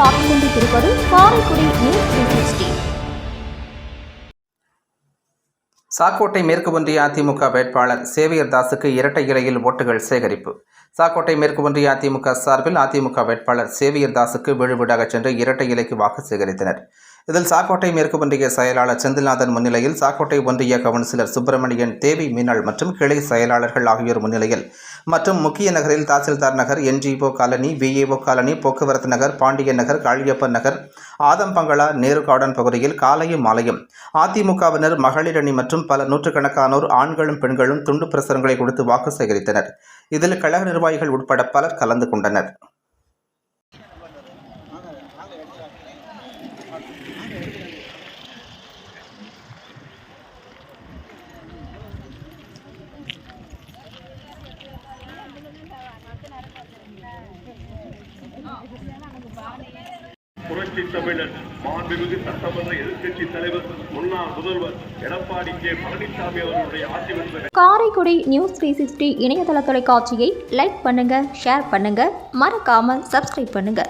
கொண்டிருப்பது Karaikudi news three Sakkottai மேற்கு ஒன்றிய அதிமுக வேட்பாளர் சேவியர் தாஸுக்கு இரட்டை இலையில் ஓட்டுகள் சேகரிப்பு. சாக்கோட்டை மேற்கு ஒன்றிய அதிமுக சார்பில் அதிமுக வேட்பாளர் சேவியர் தாஸுக்கு வீடு வீடாக சென்று இரட்டை இலைக்கு வாக்கு சேகரித்தனர். இதில் சாக்கோட்டை மேற்கு ஒன்றிய செயலாளர் செந்தில்நாதன் முன்னிலையில் சாக்கோட்டை ஒன்றிய கவுன்சிலர் சுப்பிரமணியன் தேவி மீனாள் மற்றும் கிளை செயலாளர்கள் ஆகியோர் முன்னிலையில் மற்றும் முக்கிய நகரில் Tahsildar Nagar NGO colony VAO colony Pokkuvarathu Nagar Pandiya Nagar Kaliyappan Nagar ஆதம்பங்களா Nehru garden பகுதியில் காலையும் மாலையும் அதிமுகவினர் மகளிரணி மற்றும் பல நூற்றுக்கணக்கானோர் ஆண்களும் பெண்களும் துண்டு பிரசுரங்களை கொடுத்து வாக்கு சேகரித்தனர். இதில் கழக நிர்வாகிகள் உட்பட பலர் கலந்து கொண்டனர். புரட்சி தமிழர் மாண்புமிகு சட்டமன்ற எதிர்க்கட்சி தலைவர் முன்னாள் முதல்வர் எடப்பாடி கே. பழனிசாமி அவர்களுடைய ஆட்சி வந்த காரைக்குடி நியூஸ் த்ரீ சிக்ஸ்டி இணையதள தொலைக்காட்சியை லைக் பண்ணுங்க ஷேர் பண்ணுங்க மறக்காம சப்ஸ்கிரைப் பண்ணுங்க.